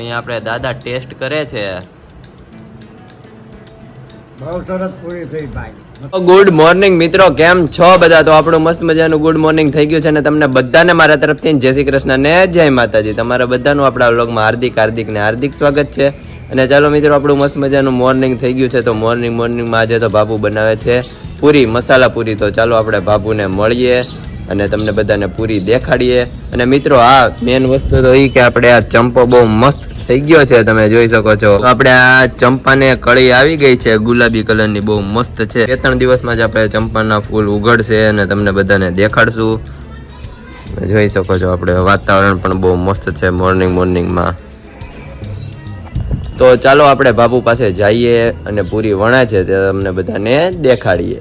અહીંયા આપણે દાદા ટેસ્ટ કરે છે. બહુ સરસ પૂરી થઈ ભાઈ. ગુડ મોર્નિંગ મિત્રો કેમ છો બધા? તો આપણું મસ્ત મજાનું ગુડ મોર્નિંગ થઈ ગયું છે અને તમને બધાને મારા તરફથી જય શ્રી કૃષ્ણ ને જય માતાજી. તમારા બધાનું આપણા વ્લોગમાં હાર્દિક હાર્દિક ને હાર્દિક સ્વાગત છે. અને ચાલો મિત્રો આપણું મસ્ત મજાનું મોર્નિંગ થઈ ગયું છે. તો મોર્નિંગ મોર્નિંગમાં આજે તો બાબુ બનાવે છે પૂરી મસાલા પૂરી. તો ચાલો આપણે બાબુને મળીએ. અને તમને બધાને પૂરી દેખાડીએ. અને મિત્રો, આ મેન વસ્તુ તો એ કે આપણે આ ચંપો બહુ મસ્ત થઈ ગયો છે, તમે જોઈ શકો છો. આપણે આ ચંપાને કળી આવી ગઈ છે, ગુલાબી કલરની બહુ મસ્ત છે. બે ત્રણ દિવસમાં જ આપણે ચંપાના ફૂલ ઉગડશે અને તમને બધાને દેખાડશું. જોઈ શકો છો, આપણે વાતાવરણ પણ બહુ મસ્ત છે મોર્નિંગ મોર્નિંગમાં તો ચાલો આપણે બાપુ પાસે જઈએ અને પૂરી વણા છે, તે તમને બધાને દેખાડીએ.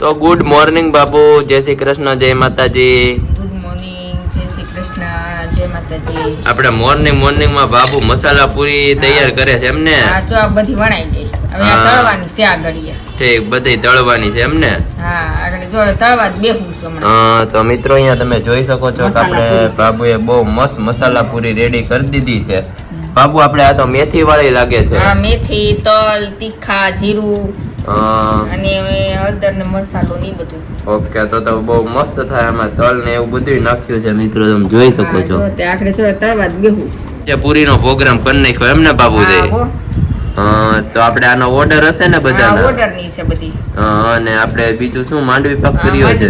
તો ગુડ મોર્નિંગ બાપુ જય શ્રી કૃષ્ણ જય માતાજી. ગુડ મોર્નિંગ જય શ્રી કૃષ્ણ જય માતાજી. આપણે મોર્નિંગ મોર્નિંગમાં બાપુ મસાલા પૂરી તૈયાર કરે છે એમને? તો આ બધી વણાઈ ગઈ. હવે આ તળવાની છે આગળ ઠીક બધી તળવાની છે એમને? હા આગળ જો તળવા બેહું છું હમણાં. તો મિત્રો અહીંયા તમે જોઈ શકો છો કે આપણે બાબુએ બહુ મસ્ત મસાલા પૂરી રેડી કરી દીધી છે. બાબુ આપણે આ તો મેથી વાળી લાગે છે. મેથી તલ તીખા જીરું અને હળદર ને મસાલો ને બધું. ઓકે તો તો બહુ મસ્ત થાય આમાં તલ ને એવું બધું નાખ્યું છે મિત્રો તમે જોઈ શકો છો. તે આખરે જો તળવા જ બેહું. જે પૂરીનો પ્રોગ્રામ કરી નાખ્યો એમને બાબુ દે. તો આપણે આનો ઓર્ડર હશે ને હા ઓર્ડરની છે બધી. અને આપણે બીજું શું માંડવી પાક કર્યો છે?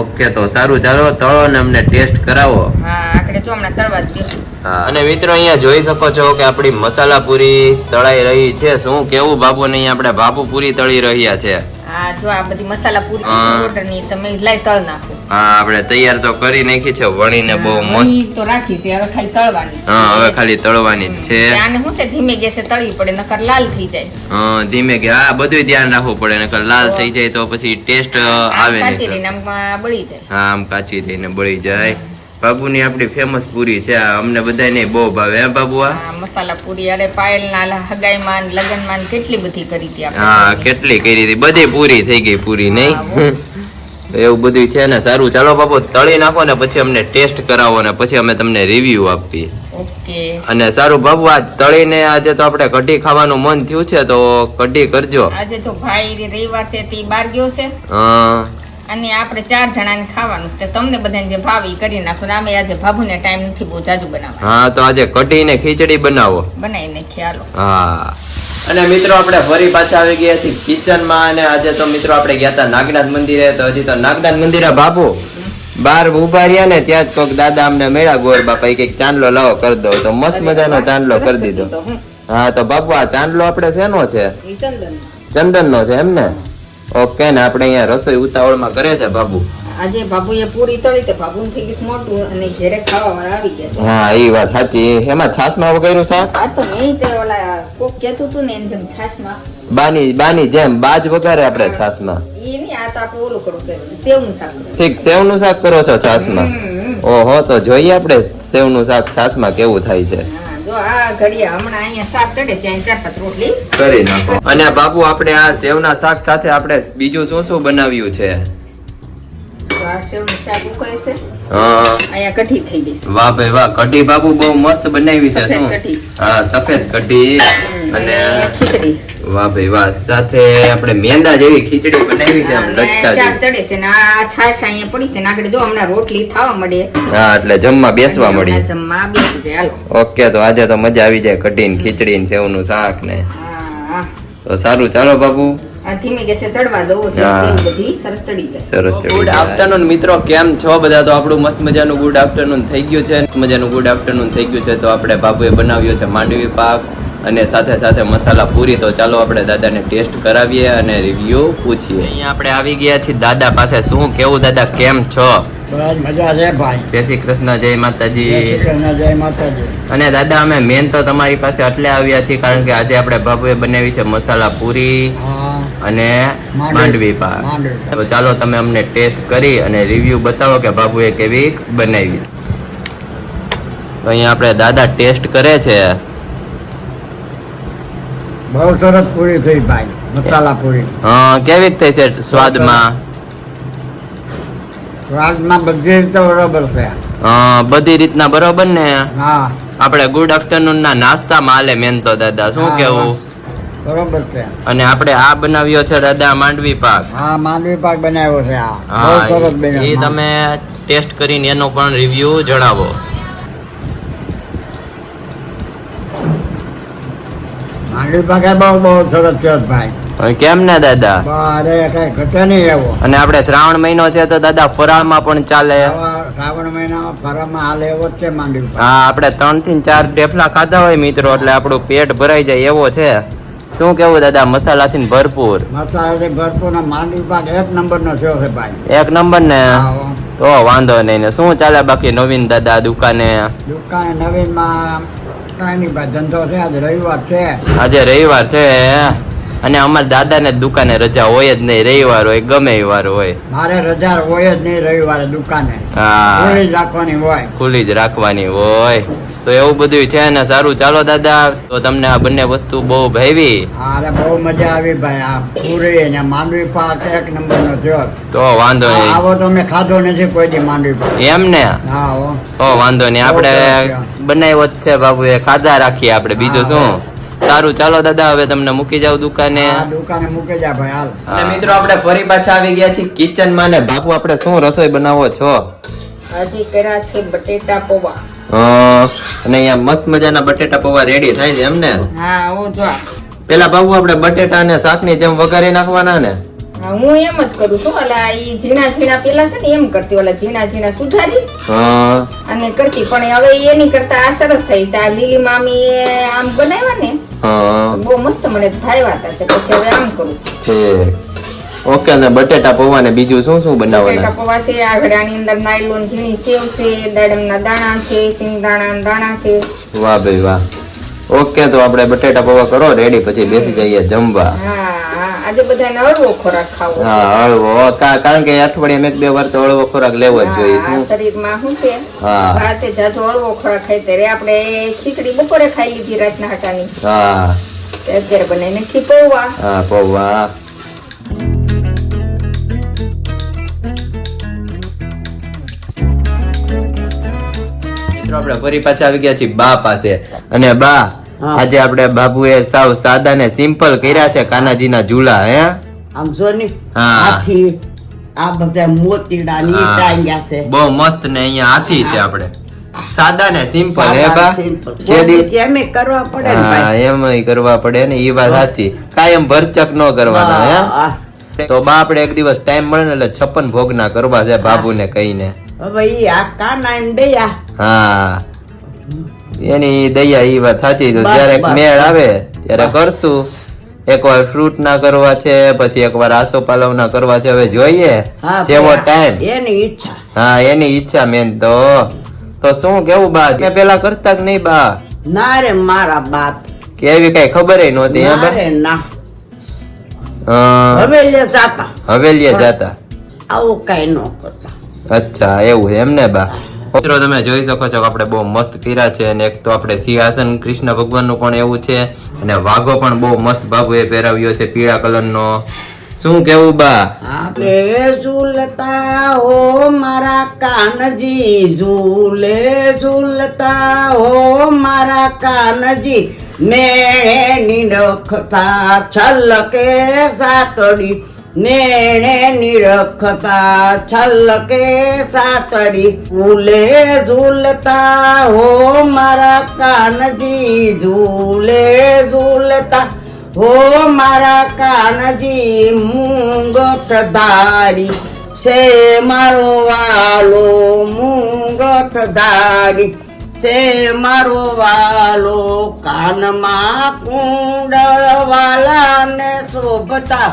ઓકે તો સારું ચાલો તળો ને અમને ટેસ્ટ કરાવો. હા આખરે જો હમણાં તળવા જ બેહું. અને મિત્રો અહીંયા જોઈ શકો છો કે આપણી મસાલા પૂરી તળાઈ રહી છે. શું કેવું બાપુ ને અહીંયા આપણે બાપુ પૂરી તળી રહ્યા છે? હા જો આ બધી મસાલા પૂરી હા. ઓર્ડરની તમે લાઈ તળ નાખો. હા આપણે તૈયાર તો કરી નાખી છે. વણીને બહુ મસ્ત. વણી તો રાખી છે હવે ખાલી તળવાની હા હવે ખાલી તળવાની છે. આને ધીમે ગેસે તળવી પડે નકર લાલ થઈ જાય. હા, ધીમે કે હા બધું ધ્યાન રાખવું પડે નકર લાલ થઈ જાય તો પછી ટેસ્ટ આવે આમ કાચી નહીં રહીને બળી જાય. હા આમ કાચી થઈને બળી જાય. બાબુની આપણી ફેમસ પૂરી છે. આ અમને બધાને બહુ ભાવે હે બાબુ આ? મસાલા પૂરી અરે પાયલ ના હગાઈ માં લગનમાં કેટલી બધી કરી હતી હા કેટલી કરી હતી. બધી પૂરી થઈ ગઈ પૂરી નહીં? એવું બધું છે ને સારું. ચાલો બાપુ તળી નાખો ને પછી અમને ટેસ્ટ કરાવો ને પછી અમે તમને રિવ્યુ આપીએ. અને સારું બાબુ આ તળીને આજે તો આપણે કઢી ખાવાનું મન થયું છે તો કઢી કરજો. આજે તો ભાઈ રવિવાર છે તે બાર ગયો છે? હા. અને આપણે ચાર જણાને ખાવાનું. તો તમને બધાને જે ભાવ એ કરી નાખો. ને આમે આજે ભાભુને ટાઈમ નથી બહુ જાજુ બનાવવા હા તો આજે કઢીને ખીચડી બનાવો. બનાવી ખ્યાલો હા. અને મિત્રો આપણે ફરી પાછા આવી ગયા છીએ કિચનમાં અને આજે તો મિત્રો આપણે ગયા હતા નાગનાથ મંદિરે. તો હજી તો નાગનાથ મંદિરે બાપુ બાર ઊભા રહ્યા ને ત્યાં જ કોક દાદા અમને મેળા ગોર બાપા કંઈક ચાંદલો લાવો કરી દો તો મસ્ત મજાનો ચાંદલો કરી દીધો. હા. તો બાપુ આ ચાંદલો આપણે શેનો છે? ચંદન ચંદન નો છે એમ ને? ઓકે ને આપણે અહીંયા રસોઈ ઉતાવળમાં કરે છે બાબુ? આજે બાબુએ પૂરી તળી તે બાબુ થઈ ગયું મોટું અને ઘેરે ખાવા વાળા આવી ગયા હા એ વાત સાચી. એમાં છાસમાં વગેરે શાક? આ તો મેં તે ઓલા કોક કહેતું હતું ને એમ જેમ છાશમાં. બાની બાની જેમ બાજ વગારે આપણે છાશમાં. એ નહીં આ તો આપણે ઓલું કરવું છે સેવનું શાક. ઠીક સેવનું શાક કરો છો હમ. ઓહો તો જોઈએ આપણે સેવનું શાક છાસમાં કેવું થાય છે. આ ઘડિયા હમણાં અહીંયા શાક ચડે ત્યાં ચાર પાંચ રોટલી. કરી નાખો. અને બાપુ આપણે આ સેવના શાક સાથે આપણે બીજું શું શું બનાવ્યું છે? વાહ ભાઈ વાહ કઢી બાબુ બહુ મસ્ત બનાવી છે શું? હા સફેદ કઢી. અને ખીચડી. વાહ ભાઈ વાહ સાથે આપણે મેંદા જેવી ખીચડી બનાવી છે આમ લચકા ચડે છે ને આ છાશ અહીંયા પડી છે ને આગળ જો હમણાં રોટલી ખાવા મળે. હા એટલે જમવા બેસવા મળી. જમવા બેસી જાય હાલો. ઓકે તો આજે તો મજા આવી જાય કઢી ને ખીચડી ને સેવનું શાક ને. તો સારું ચાલો બાબુ ગુડ આફ્ટરનૂન મિત્રો કેમ છો બધા? તો આપણું મસ્ત મજાનું ગુડ આફ્ટરનૂન થઈ ગયું છે. મજાનું ગુડ આફ્ટરનૂન થઈ ગયું છે તો આપણે બાબુએ બનાવ્યો છે માંડવી પાક અને સાથે સાથે મસાલા પૂરી. તો ચાલો આપણે દાદાને ટેસ્ટ કરાવીએ અને રિવ્યુ પૂછીએ. અહીંયા આપણે આવી ગયા છીએ દાદા પાસે. શું કેવું દાદા? કેમ છો? મજા છે ભાઈ. જય શ્રી કૃષ્ણ જય જય માતાજી જય માતાજી. અને દાદા અમે મેન તો તમારી પાસે એટલે આવ્યા છીએ કારણ કે આજે આપણે બાબુએ બનાવી છે મસાલા પૂરી. હા અને માંડવી. પાક. તો ચાલો તમે અમને ટેસ્ટ કરી અને રિવ્યુ બતાવો કે બાબુએ કેવી બનાવી. તો અહીંયા આપણે દાદા ટેસ્ટ કરે છે. બહુ સરસ પૂરી થઈ ભાઈ. મસાલા પૂરી. હા કેવી થઈ છે સ્વાદમાં? સ્વાદમાં બધી રીતે બરોબર છે. હા બધી રીતના બરોબર ને? હા. આપણે ગુડ આફ્ટરનૂન ના નાસ્તા માલે મેન તો દાદા. શું કેવું? બરોબર છે. અને આપણે આ બનાવ્યો છે દાદા માંડવી પાક. હા માંડવી પાક બનાવ્યો છે આ. બહુ સરસ બન્યો. એ તમે ટેસ્ટ કરીને એનો પણ રિવ્યુ જણાવો. માંડવી પાક એ બહુ બહુ સરસ છે ભાઈ. કેમ ને દાદા? અરે કઈ ઘટે નહીં એવો. અને આપણે શ્રાવણ મહિનો છે તો દાદા ફરાળમાં પણ ચાલે. શ્રાવણ મહિનામાં ફરામાં હાલ એવો જ છે માંડવી હા આપણે ત્રણથી ચાર ઢેફલા ખાધા હોય મિત્રો એટલે આપણું પેટ ભરાઈ જાય એવો છે. શું કેવું દાદા? મસાલાથી ભરપૂર. મસાલાથી ભરપૂર ને માંડવી પાક એક નંબર નો થયો છે ભાઈ. એક નંબર ને? તો વાંધો નહીં ને. શું ચાલે બાકી નવીન દાદા દુકાને? દુકાને નવીનમાં કઈ ભાઈ ધંધો છે આજે રવિવાર છે. આજે રવિવાર છે અને અમારા દાદાને દુકાને રજા હોય જ નહીં રવિવાર હોય ગમે વાર હોય. મારે રજા હોય જ નહીં રવિવારે દુકાને. હા. ખુલ્લી જ રાખવાની હોય. ખુલ્લી જ રાખવાની હોય. તો એવું બધું છે ને સારું. ચાલો દાદા તો તમને આ બંને વસ્તુ બહુ ભાવી અરે બહુ મજા આવી ભાઈ. આ પૂરી અને માંડવી પાક એક નંબર નો થયો તો વાંધો નહીં. આવો તો મેં ખાધો નથી કોઈ દી માંડવી પાક. એમ ને? હા તો વાંધો નહીં. આપણે બનાવ્યો જ છે બાબુ એ ખાધા રાખીએ આપણે. બીજું શું? સારું. ચાલો દાદા હવે તમને મૂકી જાવ દુકાને. દુકાને મૂકી જા ભાઈ હાલ. અને મિત્રો આપણે ફરી પાછા આવી ગયા છીએ કિચનમાં ને. બાપુ આપણે શું રસોઈ બનાવો છો? આજે કર્યા છે બટેટા પૌવા. અને અહીંયા મસ્ત મજાના બટેટા પૌવા રેડી થાય છે એમ ને હા હું જો. પેલા બાબુ આપણે બટેટા ને શાકની જેમ વઘારી નાખવાના ને. હું એમ જ કરું છું. ઓલા ઈ ઝીણા ઝીણા પેલા છે ને એમ કરતી ઓલા ઝીણા ઝીણા સુધારી અને કરતી. પણ હવે એની કરતા આ સરસ થઈ છે. આ લીલી મામી એ આમ બનાવ્યા ને હા. બહુ મસ્ત મને ભાવ્યા હતા. પછી હવે આમ કરું. ઠીક. ઓકે અને બટેટા પૌવા ને બીજું શું શું બટેટા પૌવા છે આગડાની અંદર નાયલોન ઝીણી સેવ છે દાડમના દાણા છે સિંગદાણા દાણા છે. વાહ ભાઈ વાહ. ઓકે તો આપણે બટેટા પૌવા કરો રેડી પછી બેસી જઈએ જમવા. આજે બધાને હળવો ખોરાક ખાવો હા હળવો. કા- કારણ કે અઠવાડિયામાં એક બે વાર તો હળવો ખોરાક લેવો જ જોઈએ. શું? શરીરમાં શું છે? હા. રાતે જાજો હળવો ખોરાક ખાઈ ત્યારે આપણે ખીચડી બપોરે ખાઈ લીધી રાતના હટાની હા. અત્યારે બનાવીને ખીપવવા હા પૌવા. આપણે ફરી પાછા આવી ગયા છીએ બા પાસે. અને બા આજે આપણે બાબુએ સાવ સાદા ને સિમ્પલ કર્યા છે કાનાજીના ઝૂલા હે? આમ જો ને. હાથી આ બધા મોતીડા ની ટાંગ્યા છે. બહુ મસ્ત ને અહીંયા હાથી છે આપણે. સાદા ને સિમ્પલ હે બા? એમે કરવા પડે હા. એમ કરવા પડે ને એ વાત સાચી. કાયમ ભરચક ન કરવાના હે. તો બા આપણે એક દિવસ ટાઈમ મળે ને એટલે છપ્પન ભોગના કરવા છે બાબુને કહીને. હવે આ કાના દયા. હા. એની દયા એ વાત સાચી. તો જ્યારે મેળ આવે ત્યારે કરશું કરશું. એકવાર ફ્રૂટ ના કરવા છે પછી એકવાર આસો પાલવ ના કરવા છે. હવે જોઈએ જેવો ટાઈમ એની ઈચ્છા. હા એની ઈચ્છા મેન તો. તો શું કેવું બા? મેં પેલા કરતા કે નહીં બા? ના રે મારા બાપ. કેવી કઈ ખબર નહોતી ના બા? હા, હવે લે જાતા. હવેલીએ જાતા. આવું કઈ ન કરતા. અચ્છા, એવું એમ ને બા. મિત્રો, તમે જોઈ શકો છો કે આપણે બહુ મસ્ત પીરા છે અને એક તો આપણે સિંહાસન, કૃષ્ણ ભગવાનનું પણ એવું છે અને વાઘો પણ બહુ મસ્ત બાબુએ પહેરાવ્યો છે પીળા કલરનો. શું કેવું બા? આપણે ઝૂલતા હો મારા કાનજી, ઝૂલે, ઝૂલતા હો મારા કાનજી. મેં નીડખતા છલકે સાતડી નેણે નિરખતા છલકે સાતડી ફૂલે ઝૂલતા, હો મારા કાનજી, ઝૂલે ઝૂલતા, હો મારા કાનજી મૂંગઠ ધારી છે મારો વાલો મૂંગઠ ધારી છે મારો વાલો કાનમાં કુંડળ વાલાને શોભતા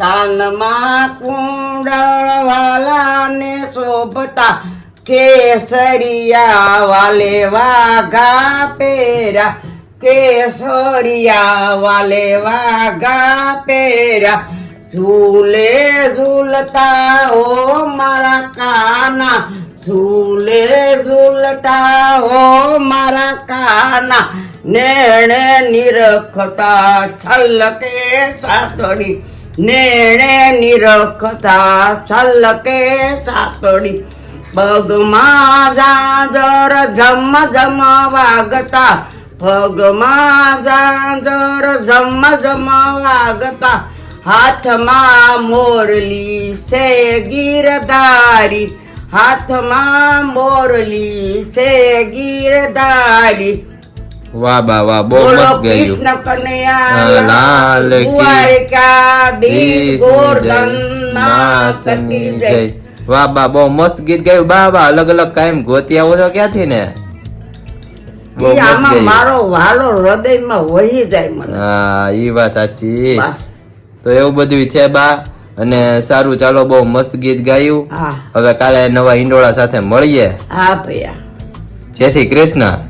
કાનમાં કુંડળ વાલાને શોભતા કેસરિયા વાલે વાઘા પેરા કેસરિયા વાલે વાઘા પેરા ઝૂલે ઝૂલતા હો મારા કાના. ઝૂલે ઝૂલતા હો મારા કાના. નેણે નિરખતા છલકે સાતડી નેણે નિરખતા છલકે સાતડી પગમાં જાજર જમ જમ વાગતા. પગમાં જાજર જમ જમ વાગતા. હાથમાં મોરલી સે ગીરધારી. હાથમાં મોરલી સે ગીરધારી. વાહ બા વાહ બહુ મસ્ત ગયું લાલ કી જય. વાહ બા બહુ મસ્ત ગીત ગાયું. બા બા અલગ અલગ કાયમ ગોતી આવો છો ક્યાંથી ને? બહુ ઈ મસ્ત આમાં મારો વાલો હૃદયમાં વહી જાય મને. હા ઈ વાત સાચી. તો એવું બધું છે બા. અને સારું ચાલો બહુ મસ્ત ગીત ગાયું. હવે કાલે નવા ઈંડોળા સાથે મળીએ. હા ભૈયા. જય શ્રી કૃષ્ણ.